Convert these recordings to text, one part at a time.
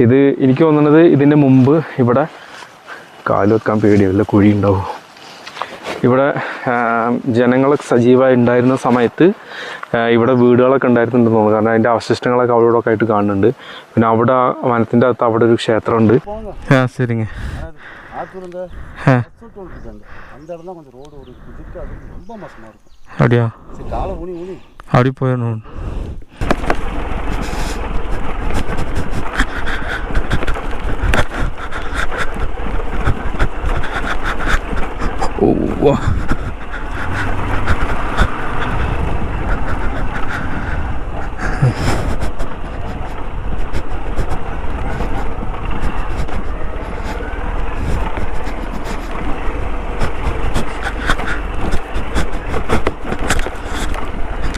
ഇത് എനിക്ക് തോന്നുന്നത് ഇതിന്റെ മുമ്പ് ഇവിടെ കാൽ വെക്കാൻ പേടിയല്ല കുഴി ഉണ്ടാവും? ഇവിടെ ജനങ്ങൾ സജീവമായി ഉണ്ടായിരുന്ന സമയത്ത് ഇവിടെ വീടുകളൊക്കെ ഉണ്ടായിരുന്നുണ്ടെന്ന് തോന്നുന്നു. കാരണം അതിന്റെ അവശിഷ്ടങ്ങളൊക്കെ അവിടെ ഒക്കെ ആയിട്ട് കാണുന്നുണ്ട്. പിന്നെ അവിടെ വനത്തിന്റെ അകത്ത് അവിടെ ഒരു ക്ഷേത്രമുണ്ട്. ആ ശരിങ്ങ. அப்படியா அப்படி போயிடணும்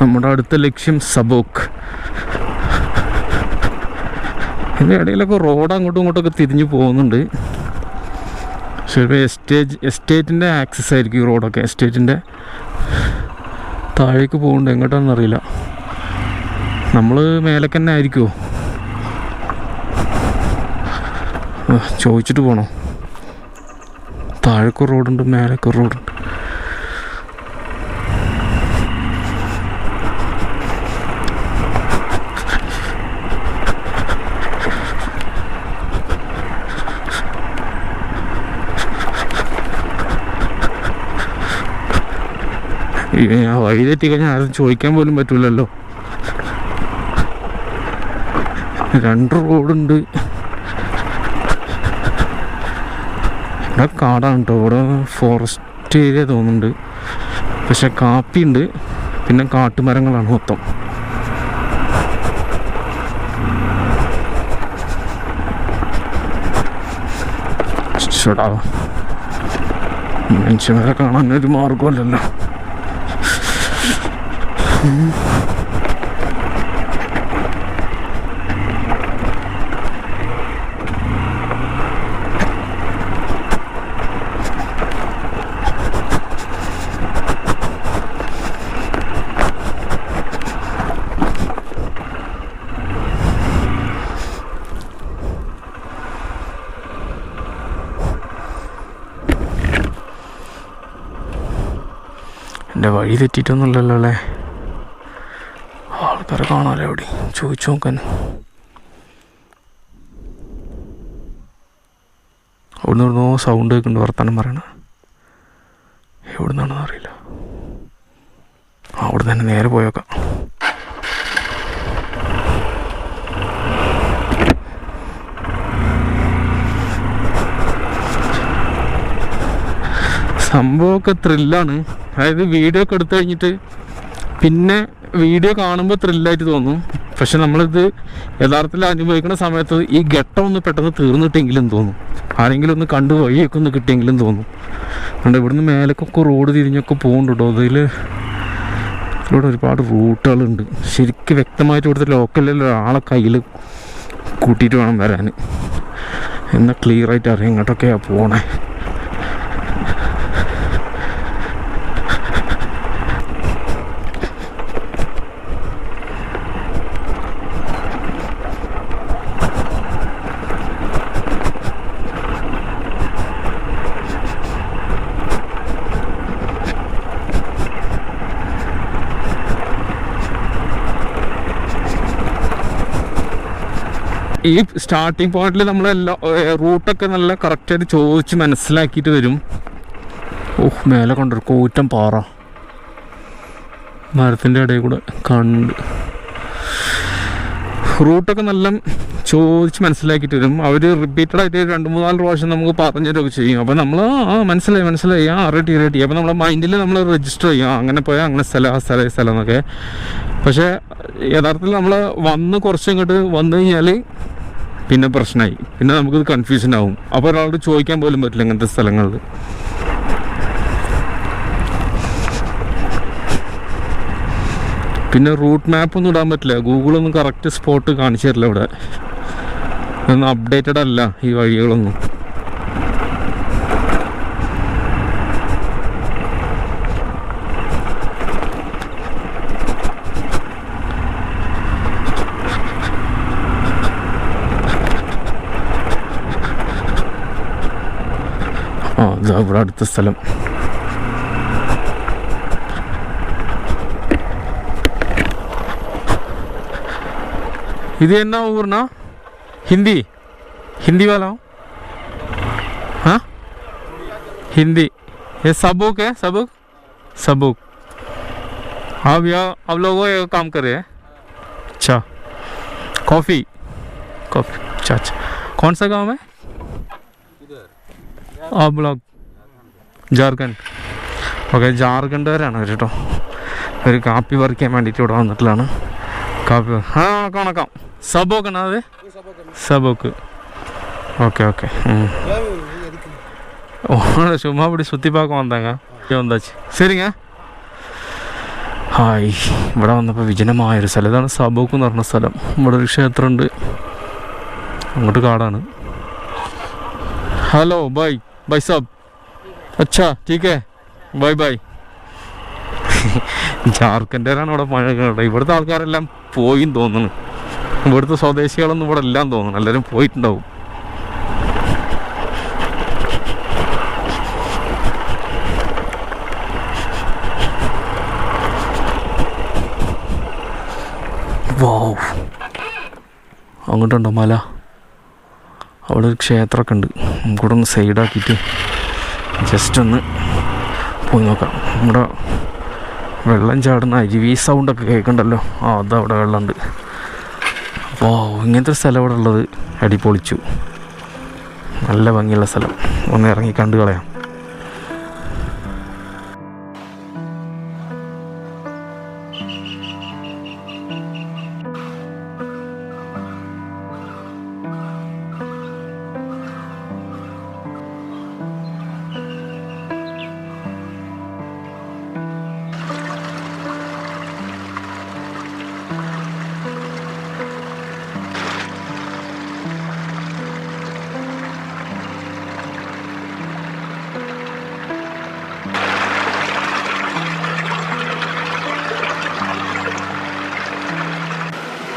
നമ്മുടെ അടുത്ത ലക്ഷ്യം സബോക്ക്. ഇതിന്റെ ഇടയിലൊക്കെ റോഡ് അങ്ങോട്ടും ഇങ്ങോട്ടൊക്കെ തിരിഞ്ഞു പോകുന്നുണ്ട്. പക്ഷേ ഇപ്പോൾ എസ്റ്റേറ്റ് എസ്റ്റേറ്റിന്റെ ആക്സസ് ആയിരിക്കും ഈ റോഡൊക്കെ എസ്റ്റേറ്റിന്റെ താഴേക്ക് പോകുന്നുണ്ട് എങ്ങോട്ടാണെന്നറിയില്ല നമ്മൾ മേലേക്ക് ആയിരിക്കുമോ ചോദിച്ചിട്ട് പോകണോ താഴേക്കൊരു റോഡുണ്ട് മേലേക്കൊരു റോഡുണ്ട് വഴി തെറ്റിക്കഴിഞ്ഞാൽ ആരും ചോദിക്കാൻ പോലും പറ്റൂലല്ലോ. രണ്ട് റോഡുണ്ട്. ഇവിടെ കാടാണ് കേട്ടോ ഇവിടെ ഫോറസ്റ്റ് ഏരിയ തോന്നുന്നുണ്ട്. പക്ഷെ കാപ്പിയുണ്ട്. പിന്നെ കാട്ടുമരങ്ങളാണ് മൊത്തം. മനുഷ്യന്മാരെ കാണാൻ ഒരു മാർഗമല്ലല്ലോ എന്റെ വഴി തെറ്റിയിട്ടൊന്നുമില്ലല്ലോ അല്ലേ? ആൾക്കാരെ കാണാമല്ലോ എവിടെ? ചോദിച്ചു നോക്കാൻ അവിടുന്ന് ഇവിടുന്നോ സൗണ്ട് കേൾക്കുന്നുണ്ട് വർത്താനം പറയണ. എവിടെ നിന്നാണെന്ന് അറിയില്ല. അവിടെ തന്നെ നേരെ പോയേക്കാം. സംഭവമൊക്കെ ത്രില്ലാണ് അതായത് വീഡിയോ ഒക്കെ എടുത്തു കഴിഞ്ഞിട്ട് പിന്നെ വീഡിയോ കാണുമ്പോൾ ത്രില്ലായിട്ട് തോന്നും. പക്ഷെ നമ്മളിത് യഥാർത്ഥത്തിൽ അനുഭവിക്കുന്ന സമയത്ത് ഈ ഘട്ടം ഒന്ന് പെട്ടെന്ന് തീർന്നിട്ടെങ്കിലും തോന്നും. ആരെങ്കിലും ഒന്ന് കണ്ടു വഴിയൊക്കെ ഒന്ന് കിട്ടിയെങ്കിലും തോന്നും. അതുകൊണ്ട് ഇവിടുന്ന് മേലേക്കൊക്കെ റോഡ് തിരിഞ്ഞൊക്കെ പോകുന്നുണ്ടോ അതിൽ ഇവിടെ ഒരുപാട് റൂട്ടുകളുണ്ട്. ശരിക്കും വ്യക്തമായിട്ട് ഇവിടുത്തെ ലോക്കലിൽ ഒരാളെ കയ്യിൽ കൂട്ടിയിട്ട് വേണം വരാൻ. എന്നാൽ ക്ലിയർ ആയിട്ട് അറിയാം ഇങ്ങോട്ടൊക്കെയാണ് പോണേ. ഈ സ്റ്റാർട്ടിങ് പോയിന്റിൽ നമ്മളെല്ലാം റൂട്ടൊക്കെ നല്ല കറക്റ്റായിട്ട് ചോദിച്ച് മനസ്സിലാക്കിയിട്ട് വരും. ഓഹ് മേലെ കൊണ്ടൊരു കൂറ്റം പാറ. മരത്തിന്റെ ഇടയിൽ കൂടെ കണ്ട്. റൂട്ടൊക്കെ നല്ല ചോദിച്ച് മനസ്സിലാക്കിയിട്ട് വരും. അവർ റിപ്പീറ്റഡ് ആയിട്ട് രണ്ട് മൂന്നാൽ പ്രാവശ്യം നമുക്ക് പറഞ്ഞിട്ടൊക്കെ ചെയ്യും. അപ്പോൾ നമ്മൾ ആ മനസ്സിലായി മനസ്സിലായി. ആ റെഡി റെഡി അപ്പോൾ നമ്മളെ മൈൻഡിൽ നമ്മൾ രജിസ്റ്റർ ചെയ്യും. അങ്ങനെ പോയാൽ അങ്ങനെ സ്ഥലം ആ സ്ഥലം സ്ഥലം എന്നൊക്കെ. പക്ഷേ യഥാർത്ഥത്തിൽ നമ്മൾ വന്ന് കുറച്ച് ഇങ്ങോട്ട് വന്നു കഴിഞ്ഞാൽ പിന്നെ പ്രശ്നമായി പിന്നെ നമുക്കത് കൺഫ്യൂഷൻ ആവും. അപ്പോൾ ഒരാളോട് ചോദിക്കാൻ പോലും പറ്റില്ല ഇങ്ങനത്തെ സ്ഥലങ്ങളിൽ പിന്നെ റൂട്ട് മാപ്പ് ഒന്നും ഇടാൻ പറ്റില്ല. ഗൂഗിളൊന്നും കറക്റ്റ് സ്പോട്ട് കാണിച്ചു തരില്ല ഇവിടെ. ഒന്നും അപ്ഡേറ്റഡ് അല്ല ഈ വഴികളൊന്നും. ആ ഇതാ ഇവിടെ അടുത്ത സ്ഥലം ഇത് എന്നാ ഊർണ ഹിന്ദി हिंदी वाला हूँ हाँ हिंदी ये सबुक है सबुक सबुक आप यहाँ आप लोगों ये काम कर रहे हैं अच्छा कॉफ़ी कॉफ़ी अच्छा अच्छा कौन सा गांव है ആ ബ്ലോക്ക് ജാർഖണ്ഡ് ഓക്കെ ജാർഖണ്ഡുകാരാണ് അവർ കേട്ടോ ഒരു കാപ്പി പറിക്കാൻ വേണ്ടിയിട്ട് ഇവിടെ വന്നിട്ടുള്ളതാണ് കാപ്പി പറി- ആ വണക്കം വണക്കം സബോക്ക് ആണ് അത് സബോക്ക് ஓகே ஓகே ம் உன்னோட சும்மா அப்படி சுற்றி பார்க்க வந்தாங்க இங்கே வந்தாச்சு சரிங்க ഹായ് ഇവിടെ വന്നപ്പോൾ വിജനമായൊരു സ്ഥലം ഇതാണ് സബോക്ക് എന്ന് പറഞ്ഞ സ്ഥലം ഇവിടെ ഒരു ക്ഷേത്രമുണ്ട് അങ്ങോട്ട് കാടാണ് ഹലോ ബൈ ബൈ अच्छा അച്ഛാ है। ബൈ ബൈ ജാർഖണ്ഡുകാരാണ് ഇവിടെ മഴ ഇവിടുത്തെ ആൾക്കാരെല്ലാം പോയിന്ന് തോന്നുന്നു। ഇവിടുത്തെ സ്വദേശികളൊന്നും ഇവിടെ എല്ലാം തോന്നുന്നു। എല്ലാവരും പോയിട്ടുണ്ടാവും। അങ്ങോട്ടുണ്ടോ മല? അവിടെ ഒരു ക്ഷേത്രമൊക്കെ ഉണ്ട്. നമുക്കിവിടെ ഒന്ന് സൈഡാക്കിയിട്ട് ജസ്റ്റ് ഒന്ന് പോയി നോക്കാം. നമ്മുടെ വെള്ളം ചാടുന്ന അരുവി സൗണ്ടൊക്കെ കേൾക്കണ്ടല്ലോ? ആ അതവിടെ വെള്ളമുണ്ട്. അപ്പോൾ ഇങ്ങനത്തെ ഒരു സ്ഥലം ഇവിടെ ഉള്ളത് അടിപൊളിച്ചു. നല്ല ഭംഗിയുള്ള സ്ഥലം. ഒന്ന് ഇറങ്ങി കണ്ടു കളയാം.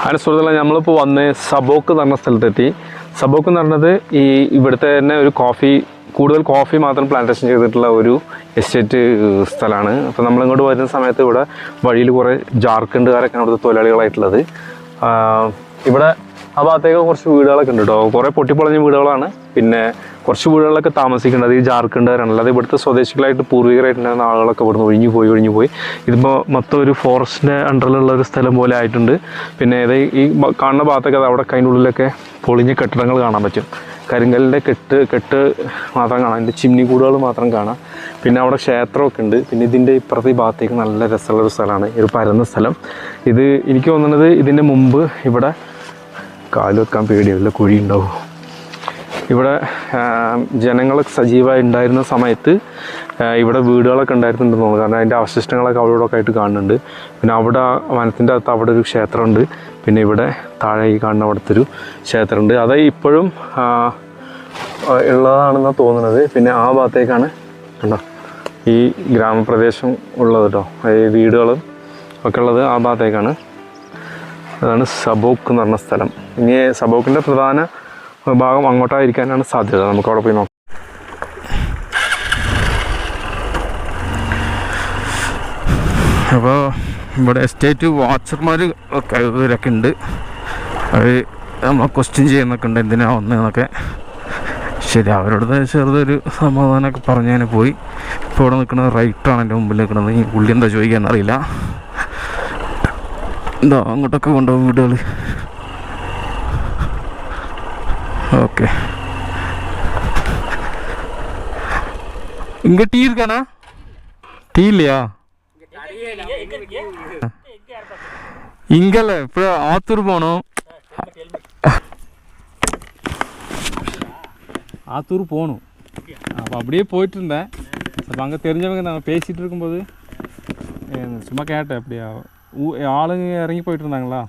അങ്ങനെ സുഹൃത്തുക്കളെ നമ്മളിപ്പോൾ വന്ന് സബോക്ക് എന്ന് പറഞ്ഞ സ്ഥലത്തെത്തി. സബോക്ക് എന്ന് പറഞ്ഞത് ഈ ഇവിടുത്തെ തന്നെ ഒരു കോഫി കൂടുതൽ കോഫി മാത്രം പ്ലാന്റേഷൻ ചെയ്തിട്ടുള്ള ഒരു എസ്റ്റേറ്റ് സ്ഥലമാണ്. അപ്പോൾ നമ്മളിങ്ങോട്ട് വരുന്ന സമയത്ത് ഇവിടെ വഴിയിൽ കുറേ ജാർഖണ്ഡുകാരൊക്കെയാണ് ഇവിടുത്തെ തൊഴിലാളികളായിട്ടുള്ളത്. ഇവിടെ ആ ഭാഗത്തേക്ക് കുറച്ച് വീടുകളൊക്കെ ഉണ്ട് കേട്ടോ കുറേ പൊട്ടിപ്പൊളഞ്ഞ വീടുകളാണ്. പിന്നെ കുറച്ച് വീടുകളിലൊക്കെ താമസിക്കേണ്ടത് ഈ ജാർഖണ്ഡുകാരാണ് അല്ലാതെ ഇവിടുത്തെ സ്വദേശികളായിട്ട് പൂർവികരായിട്ടുണ്ടായിരുന്ന ആളുകളൊക്കെ ഇവിടുന്ന് ഒഴിഞ്ഞു പോയി ഒഴിഞ്ഞു പോയി. ഇതിപ്പോൾ മൊത്തം ഒരു ഫോറസ്റ്റിന്റെ അണ്ടറിലുള്ള ഒരു സ്ഥലം പോലെ ആയിട്ടുണ്ട്. പിന്നെ ഇത് ഈ കാണുന്ന ഭാഗത്തൊക്കെ അത് അവിടെ അതിന്റെ ഉള്ളിലൊക്കെ പൊളിഞ്ഞ കെട്ടിടങ്ങൾ കാണാൻ പറ്റും. കരിങ്കലിന്റെ കെട്ട് കെട്ട് മാത്രം കാണാം. അതിന്റെ ചിമ്നി കൂടുകൾ മാത്രം കാണാം. പിന്നെ അവിടെ ക്ഷേത്രമൊക്കെ ഉണ്ട്. പിന്നെ ഇതിന്റെ ഇപ്പുറത്തെ ഭാഗത്തേക്ക് നല്ല രസമുള്ള ഒരു സ്ഥലമാണ്. ഒരു പരന്ന സ്ഥലം. ഇത് എനിക്ക് തോന്നുന്നത് ഇതിന്റെ മുമ്പ് ഇവിടെ കാൽ വെക്കാൻ പേടിയല്ല കുഴി ഉണ്ടാവും? ഇവിടെ ജനങ്ങൾ സജീവമായി ഉണ്ടായിരുന്ന സമയത്ത് ഇവിടെ വീടുകളൊക്കെ ഉണ്ടായിരുന്നുണ്ടെന്ന് തോന്നുന്നു. കാരണം അതിന്റെ അവശിഷ്ടങ്ങളൊക്കെ അവിടെ ഇവിടെ ഒക്കെ ആയിട്ട് കാണുന്നുണ്ട്. പിന്നെ അവിടെ വനത്തിന്റെ അകത്ത് അവിടെ ഒരു ക്ഷേത്രമുണ്ട്. പിന്നെ ഇവിടെ താഴെ കാണുന്ന അവിടുത്തെ ഒരു ക്ഷേത്രമുണ്ട്. അത് ഇപ്പോഴും ഉള്ളതാണെന്നാണ് തോന്നുന്നത്. പിന്നെ ആ ഭാഗത്തേക്കാണ് കണ്ടോ ഈ ഗ്രാമപ്രദേശം ഉള്ളത് കേട്ടോ. ഈ വീടുകളും ഒക്കെ ഉള്ളത് ആ ഭാഗത്തേക്കാണ്. അതാണ് സബോക്ക് എന്ന് പറഞ്ഞ സ്ഥലം. ഇനി സബോക്കിന്റെ പ്രധാന ഭാഗം അങ്ങോട്ടായിരിക്കാനാണ് സാധ്യത. നമുക്ക് അവിടെ പോയി നോക്കാം. അപ്പോൾ ഇവിടെ എസ്റ്റേറ്റ് വാച്ചർമാർ ഒക്കെ ഇവരൊക്കെ ഉണ്ട്. അവർ നമ്മളെ ക്വസ്റ്റ്യൻ ചെയ്യുന്നൊക്കെ ഉണ്ട്. എന്തിനാ വന്നതെന്നൊക്കെ. ശരി അവരോട് ചെറുതൊരു സമാധാനമൊക്കെ പറഞ്ഞ് ഞാൻ പോയി. ഇപ്പോൾ ഇവിടെ നിൽക്കുന്നത് റൈറ്റാണ് എന്റെ മുമ്പിൽ നിൽക്കുന്നത്. ഈ പുള്ളി എന്താ ചോദിക്കാൻ അറിയില്ല. എന്താ അങ്ങോട്ടൊക്കെ കൊണ്ടുപോകും വീടുകൾ ஓகே. இங்கே டீ இருக்காண்ணா டீ இல்லையா? இங்கல்ல இப்போ ஆத்தூர் போகணும் ஆத்தூர் போகணும். அப்போ அப்படியே போயிட்டு இருந்தேன் அப்போ அங்கே தெரிஞ்சவங்க நாங்கள் பேசிகிட்டு இருக்கும்போது சும்மா கேட்டேன் அப்படியா? ஊ ஆளுங்க இறங்கி போயிட்டு இருந்தாங்களா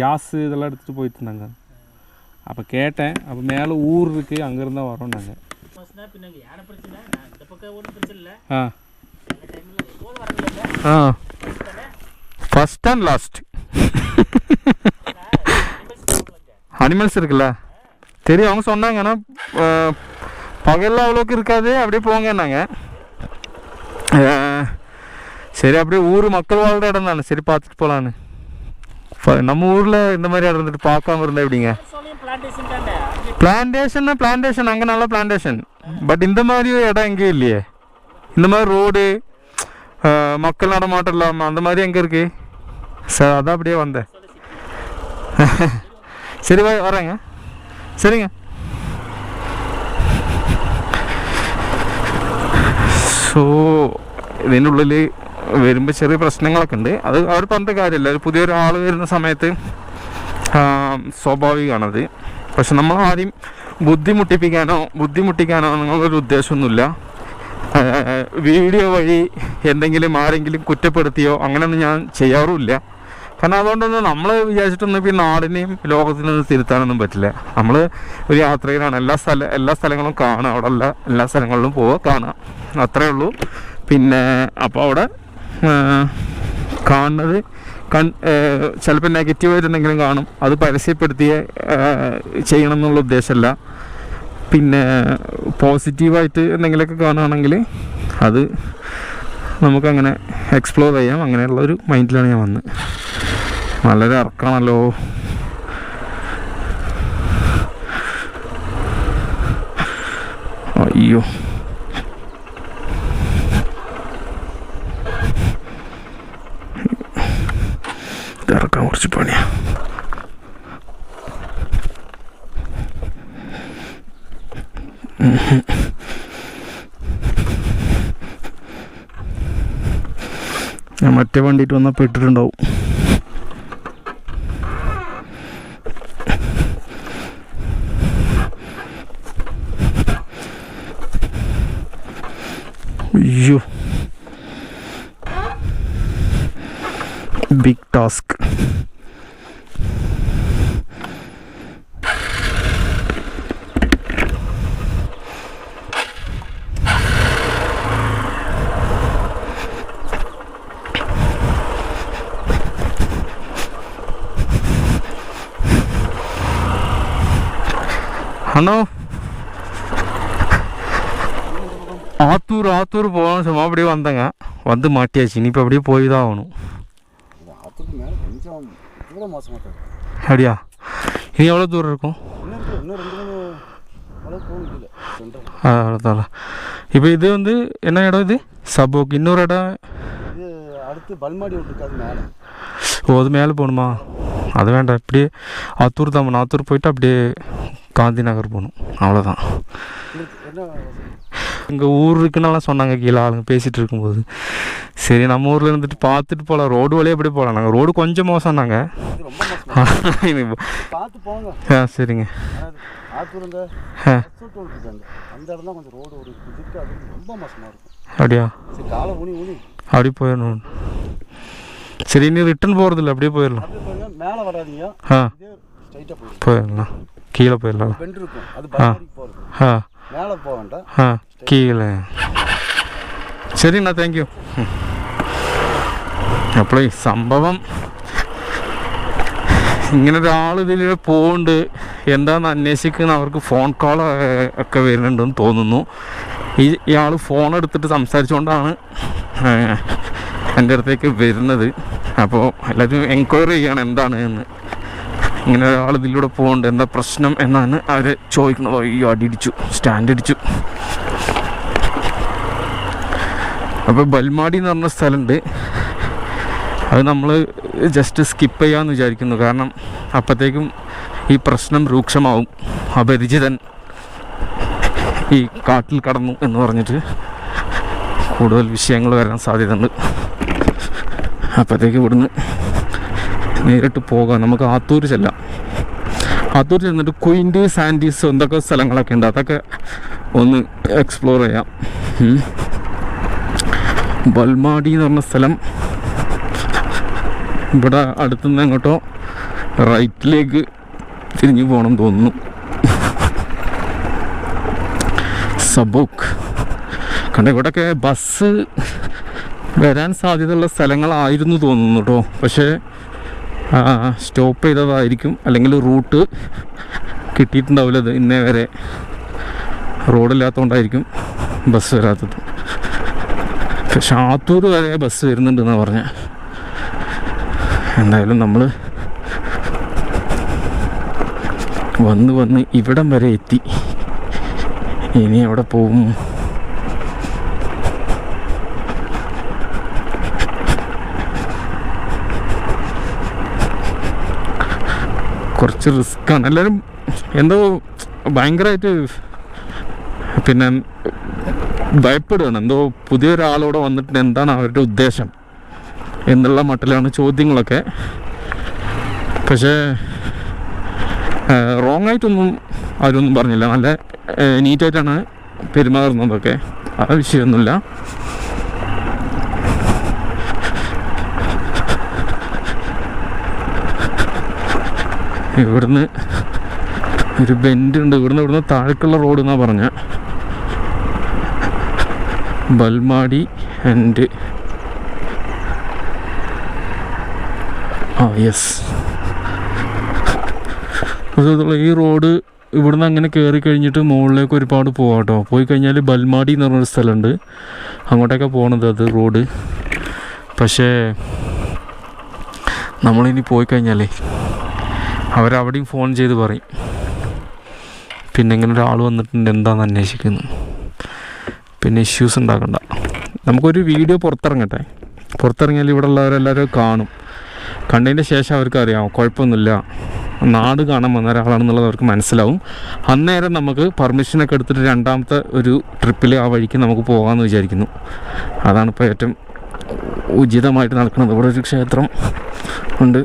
கேஸு இதெல்லாம் எடுத்துகிட்டு போயிட்டு இருந்தாங்க அப்போ கேட்டேன். அப்போ மேலே ஊர் இருக்குது அங்கேருந்து தான் வரோம் நாங்கள் ஆ. ஆ. ஃபஸ்ட் அண்ட் லாஸ்ட் அனிமல்ஸ் இருக்குல்ல? தெரியும் அவங்க சொன்னாங்க ஆனால் பகலில் அவ்வளோக்கு இருக்காது. அப்படியே போங்கன்னாங்க சரி அப்படியே ஊர் மக்கள் வாழ்கிற இடம் தானே. சரி பார்த்துட்டு போகலான்னு நம்ம ஊரில் இந்த மாதிரி இடம் இருந்துட்டு பார்க்காம இருந்தா எப்படிங்க? பிளான்டேஷன் தானே அங்கே பிளான்டேஷன் பிளான்டேஷன் அங்கே நல்ல பிளான்டேஷன் பட் இந்த மாதிரி இடம் எங்கேயும் இல்லையே இந்த மாதிரி ரோடு மக்கள் நடமாட்டம் இல்லாமல் அந்த மாதிரி எங்கே இருக்கு சார் அதான் அப்படியே வந்தேன் சரி வா வரேங்க சரிங்க സോ ഇതിൻ്റെ ഉള്ളിൽ വരുമ്പോൾ ചെറിയ പ്രശ്നങ്ങളൊക്കെ ഉണ്ട് അത് അവർ പറഞ്ഞിട്ട് കാര്യമില്ല ഒരു പുതിയൊരാൾ വരുന്ന സമയത്ത് ആ, സ്വാഭാവികമാണത് പക്ഷെ നമ്മൾ ആദ്യം ബുദ്ധിമുട്ടിപ്പിക്കാനോ ബുദ്ധിമുട്ടിക്കാനോ നിങ്ങളൊരു ഉദ്ദേശമൊന്നുമില്ല. വീഡിയോ വഴി എന്തെങ്കിലും ആരെങ്കിലും കുറ്റപ്പെടുത്തിയോ അങ്ങനെയൊന്നും ഞാൻ ചെയ്യാറുമില്ല. കാരണം അതുകൊണ്ടൊന്നും നമ്മൾ വിചാരിച്ചിട്ടൊന്നും ഇപ്പം ഈ നാടിനെയും ലോകത്തിനൊന്നും തിരുത്താനൊന്നും പറ്റില്ല. നമ്മൾ ഒരു യാത്രയിലാണ്. എല്ലാ സ്ഥല എല്ലാ സ്ഥലങ്ങളും കാണുക അവിടെ എല്ലാ എല്ലാ സ്ഥലങ്ങളിലും പോവുക കാണുക അത്രയേ ഉള്ളൂ. പിന്നെ അപ്പോൾ അവിടെ കാണുന്നത് കൺ ചിലപ്പോൾ നെഗറ്റീവായിട്ട് എന്തെങ്കിലും കാണും. അത് പരസ്യപ്പെടുത്തിയ ചെയ്യണം എന്നുള്ള ഉദ്ദേശമല്ല. പിന്നെ പോസിറ്റീവായിട്ട് എന്തെങ്കിലുമൊക്കെ കാണുകയാണെങ്കിൽ അത് നമുക്കങ്ങനെ എക്സ്പ്ലോർ ചെയ്യാം. അങ്ങനെയുള്ള ഒരു മൈൻഡിലാണ് ഞാൻ വന്നത്. വളരെ ഇറക്കാണല്ലോ അയ്യോ. കുറച്ച് പണിയാണ് ഞാൻ മറ്റേ വണ്ടിയിട്ട് വന്നാൽ പെട്ടിട്ടുണ്ടാവും. അയ്യോ. ബിഗ് ടാസ്ക് அண்ணா ஆத்தூர் ஆத்தூர் போகணும். சும்மா அப்படியே வந்தேங்க. வந்து மாட்டியாச்சு. இனிஇப்போ அப்படியே போய் தான் ஆகணும். அப்படியா? இனி எவ்வளோ தூரம் இருக்கும்? அவ்வளோதான் இப்போ இது வந்து என்ன இடம் இது? சபோக் இன்னொரு இடம்? அடுத்து பல்மாடி மேலே. ஓ அது மேலே போகணுமா? அது வேண்டாம். இப்படியே ஆத்தூர் தான் ஆத்தூர் போயிட்டு அப்படியே காந்தி நகர் போகணும். அவ்வளோதான் எங்கள் ஊர் இருக்குன்னெல்லாம் சொன்னாங்க கீழே ஆளுங்க பேசிகிட்டு இருக்கும்போது. சரி நம்ம ஊரில் இருந்துட்டு பார்த்துட்டு போகலாம் ரோடு வழியே எப்படி போகலாம் நாங்கள் ரோடு கொஞ்சம் மோசம் நாங்கள் ஆ சரிங்க. அப்படியா? அப்படி போயிடணும். சரி இன்னும் ரிட்டர்ன் போகிறதில்ல அப்படியே போயிடலாம். மேலே போயிடலாம். கீழே போயிடலாம் பெண்ட் இருக்கும் அது பல்மாடிக்கு போகிறது ஆ மேலே போக வேண்டாம் ആ കീഴേ ശരി എന്നാ താങ്ക് യു അപ്പോഴേ സംഭവം ഇങ്ങനെ ഒരാൾ ഇതിൽ പോകുന്നുണ്ട് എന്താന്ന് അന്വേഷിക്കുന്ന അവർക്ക് ഫോൺ കോൾ ഒക്കെ വരുന്നുണ്ടെന്ന് തോന്നുന്നു ഈ ഇയാൾ ഫോൺ എടുത്തിട്ട് സംസാരിച്ചുകൊണ്ടാണ് ഏഹ്, എൻ്റെ അടുത്തേക്ക് വരുന്നത് അപ്പോൾ എല്ലാവരും എൻക്വയറി ചെയ്യണം എന്താണ് എന്ന് ഇങ്ങനെ ഒരാൾ ഇതിലൂടെ പോകുന്നുണ്ട് എന്താ പ്രശ്നം എന്നാണ് അവർ ചോദിക്കുന്നത്. അയ്യോ അടിയിടിച്ചു സ്റ്റാൻഡ് അടിച്ചു അപ്പോൾ ബൽമാടി എന്ന് പറഞ്ഞ സ്ഥലമുണ്ട് അത് നമ്മൾ ജസ്റ്റ് സ്കിപ്പ് ചെയ്യാമെന്ന് വിചാരിക്കുന്നു. കാരണം അപ്പോഴത്തേക്കും ഈ പ്രശ്നം രൂക്ഷമാവും. അപരിചിതൻ ഈ കാട്ടിൽ കടന്നു എന്ന് പറഞ്ഞിട്ട് കൂടുതൽ വിഷയങ്ങൾ വരാൻ സാധ്യതയുണ്ട്. അപ്പോഴത്തേക്ക് ഇവിടുന്ന് നേരിട്ട് പോകാം. നമുക്ക് ആത്തൂർ ചെല്ലാം. ആത്തൂർ ചെന്നിട്ട് കുയിന്റ് സാൻഡീസ് എന്തൊക്കെ സ്ഥലങ്ങളൊക്കെ ഉണ്ട്? അതൊക്കെ ഒന്ന് എക്സ്പ്ലോർ ചെയ്യാം. ബൽമാടി എന്ന് പറഞ്ഞ സ്ഥലം. ഇവിടെ അടുത്തുനിന്ന് അങ്ങോട്ടോ റൈറ്റിലേക്ക് തിരിഞ്ഞു പോകണം തോന്നുന്നു. സബോക്ക്. കണ്ട ഇവിടെയൊക്കെ ബസ് വരാൻ സാധ്യതയുള്ള സ്ഥലങ്ങളായിരുന്നു തോന്നുന്നു കേട്ടോ. പക്ഷേ സ്റ്റോപ്പ് ചെയ്തതായിരിക്കും. അല്ലെങ്കിൽ റൂട്ട് കിട്ടിയിട്ടുണ്ടാവില്ല അത് ഇന്നേ വരെ. റോഡില്ലാത്തതുകൊണ്ടായിരിക്കും ബസ് വരാത്തത്. പക്ഷെ ആത്തൂർ വരെ ബസ് വരുന്നുണ്ടെന്നാണ് പറഞ്ഞത് എന്തായാലും നമ്മൾ വന്ന് വന്ന് ഇവിടം വരെ എത്തി. ഇനി എവിടെ പോകും? കുറച്ച് റിസ്ക്കാണ് എല്ലാവരും എന്തോ ഭയങ്കരമായിട്ട് പിന്നെ ഭയപ്പെടുകയാണ് എന്തോ പുതിയൊരാളോടെ വന്നിട്ട് എന്താണ് അവരുടെ ഉദ്ദേശം എന്നുള്ള മട്ടിലാണ് ചോദ്യങ്ങളൊക്കെ. പക്ഷേ റോങ് ആയിട്ടൊന്നും ആരൊന്നും പറഞ്ഞില്ല. നല്ല നീറ്റായിട്ടാണ് പെരുമാറുന്നതൊക്കെ. ആ വിഷയമൊന്നുമില്ല. ഇവിടുന്ന് ഒരു ബെൻഡ് ഉണ്ട് ഇവിടുന്ന് ഇവിടുന്ന് താഴേക്കുള്ള റോഡ് എന്നാ പറഞ്ഞ. ബൽമാടി ആൻഡ് ആ യെസ് ഈ റോഡ് ഇവിടുന്ന് അങ്ങനെ കയറി കഴിഞ്ഞിട്ട് മുകളിലേക്ക് ഒരുപാട് പോകാം കേട്ടോ പോയി കഴിഞ്ഞാൽ ബൽമാടി എന്ന് പറഞ്ഞൊരു സ്ഥലമുണ്ട്. അങ്ങോട്ടൊക്കെ പോകണത് അത് റോഡ്. പക്ഷേ നമ്മളിനി പോയി കഴിഞ്ഞാലേ അവരവിടെയും ഫോൺ ചെയ്ത് പറയും. പിന്നെ ഇങ്ങനെ ഒരാൾ വന്നിട്ടുണ്ട് എന്താണെന്ന് അന്വേഷിക്കുന്നു. പിന്നെ ഇഷ്യൂസ് ഉണ്ടാക്കണ്ട. നമുക്കൊരു വീഡിയോ പുറത്തിറങ്ങട്ടെ. പുറത്തിറങ്ങിയാൽ ഇവിടെ ഉള്ളവരെല്ലാവരും കാണും. കണ്ടതിന്റെ ശേഷം അവർക്ക് അറിയാം കുഴപ്പമൊന്നുമില്ല. നാട് കാണാൻ വന്ന ഒരാളാണെന്നുള്ളത് അവർക്ക് മനസ്സിലാവും. അന്നേരം നമുക്ക് പെർമിഷനൊക്കെ എടുത്തിട്ട് രണ്ടാമത്തെ ഒരു ട്രിപ്പിൽ ആ വഴിക്ക് നമുക്ക് പോകാമെന്ന് വിചാരിക്കുന്നു. അതാണ് ഇപ്പോൾ ഏറ്റവും ഉചിതമായിട്ട് നടക്കുന്നത്. ഇവിടെ ഒരു ക്ഷേത്രം ഉണ്ട്.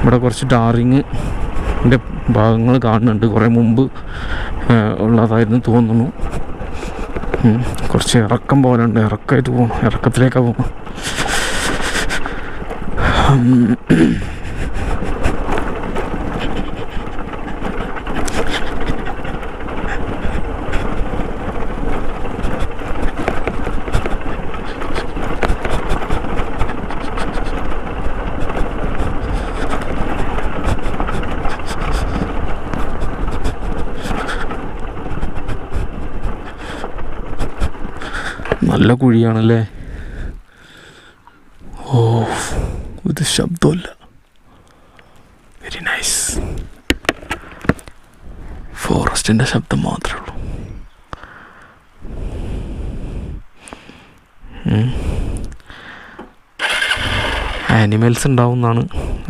ഇവിടെ കുറച്ച് ടാറിങ് ഭാഗങ്ങൾ കാണുന്നുണ്ട്. കുറേ മുമ്പ് ഉള്ളതായിരുന്നു തോന്നുന്നു. കുറച്ച് ഇറക്കം പോലെ ഉണ്ട് ഇറക്കമായിട്ട് പോകണം ഇറക്കത്തിലേക്കാണ് പോകണം നല്ല കുഴിയാണല്ലേ? ഓ ഒരു ശബ്ദമല്ല. വെരി നൈസ് ഫോറസ്റ്റിന്റെ ശബ്ദം മാത്രമേ ഉള്ളൂ. ആനിമൽസ് ഉണ്ടാവും എന്നാണ്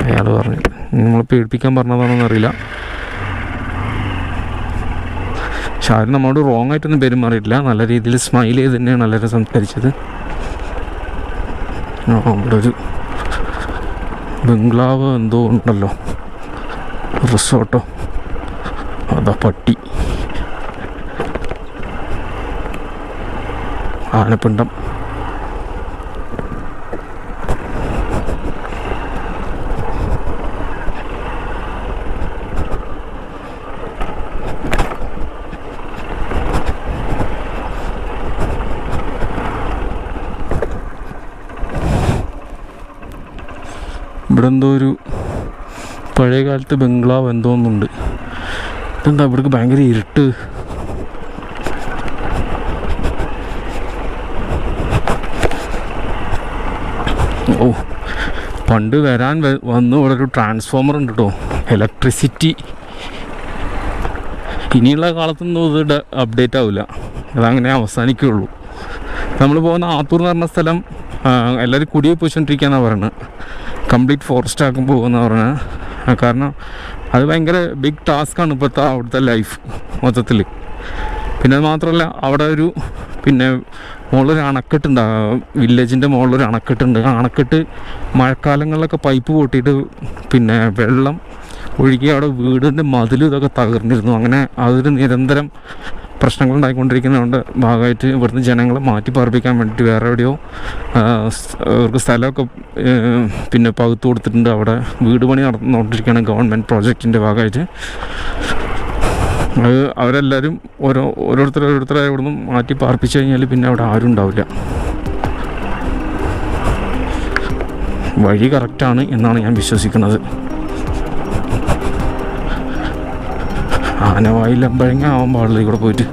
അയാൾ പറഞ്ഞത് നിങ്ങൾ പേടിപ്പിക്കാൻ പറഞ്ഞതാണെന്ന് അറിയില്ല പക്ഷെ ആരും നമ്മളോട് റോങ് ആയിട്ടൊന്നും പെരുമാറിയിട്ടില്ല നല്ല രീതിയിൽ സ്മൈൽ ചെയ്ത് തന്നെയാണ് എല്ലാവരും സംസാരിച്ചത്. ആ ഇവിടെ ഒരു ബംഗ്ലാവ് എന്തോ ഉണ്ടല്ലോ. റിസോർട്ടോ? അതാ പട്ടി. ആനപ്പിണ്ടം. എന്തോ ഒരു പഴയ കാലത്ത് ബംഗ്ലാവ് എന്തോ ഒന്നുണ്ട് ഇതെന്താ ഇവിടേക്ക് ഭയങ്കര ഇരുട്ട്. ഓ പണ്ട് വരാൻ വന്ന് ഇവിടെ ഒരു ട്രാൻസ്ഫോമർ ഉണ്ട് കേട്ടോ ഇലക്ട്രിസിറ്റി. ഇനിയുള്ള കാലത്തൊന്നും ഇത് അപ്ഡേറ്റ് ആവില്ല അതങ്ങനെ അവസാനിക്കുകയുള്ളൂ നമ്മൾ പോകുന്ന ആത്തൂർ എന്ന് പറഞ്ഞ സ്ഥലം എല്ലാവരും കുടിയെ പോയിക്കൊണ്ടിരിക്കുകയെന്നാണ് പറയുന്നത് കംപ്ലീറ്റ് ഫോറസ്റ്റ് ആക്കാൻ പോകുമെന്ന് പറഞ്ഞാൽ കാരണം അത് ഭയങ്കര ബിഗ് ടാസ്ക്കാണ് ഇപ്പോഴത്തെ അവിടുത്തെ ലൈഫ് മൊത്തത്തിൽ. പിന്നെ അത് മാത്രമല്ല അവിടെ ഒരു പിന്നെ മുകളിലൊരു അണക്കെട്ടുണ്ട് വില്ലേജിന്റെ മുകളിലൊരു അണക്കെട്ടുണ്ട് ആ അണക്കെട്ട് മഴക്കാലങ്ങളിലൊക്കെ പൈപ്പ് പൊട്ടിയിട്ട് പിന്നെ വെള്ളം ഒഴുകി അവിടെ വീടിന്റെ മതിലും ഇതൊക്കെ തകർന്നിരുന്നു. അങ്ങനെ അതൊരു നിരന്തരം പ്രശ്നങ്ങൾ ഉണ്ടായിക്കൊണ്ടിരിക്കുന്നതുകൊണ്ട് ഭാഗമായിട്ട് ഇവിടുന്ന് ജനങ്ങളെ മാറ്റി പാർപ്പിക്കാൻ വേണ്ടിയിട്ട് വേറെ എവിടെയോ അവർക്ക് സ്ഥലമൊക്കെ പിന്നെ പകുത്തു കൊടുത്തിട്ടുണ്ട്. അവിടെ വീട് പണി നടന്നുകൊണ്ടിരിക്കുകയാണ് ഗവൺമെന്റ് പ്രോജക്റ്റിന്റെ ഭാഗമായിട്ട്. അത് അവരെല്ലാവരും ഓരോ ഓരോരുത്തർ ഓരോരുത്തരെ ഇവിടുന്ന് മാറ്റി പാർപ്പിച്ചു കഴിഞ്ഞാൽ പിന്നെ അവിടെ ആരും ഉണ്ടാവില്ല. വഴി കറക്റ്റാണ് എന്നാണ് ഞാൻ വിശ്വസിക്കുന്നത്. ആനവായിൽ വായിലമ്പഴങ്ങ ആവാൻ പാടില്ല ഇവിടെ പോയിട്ട്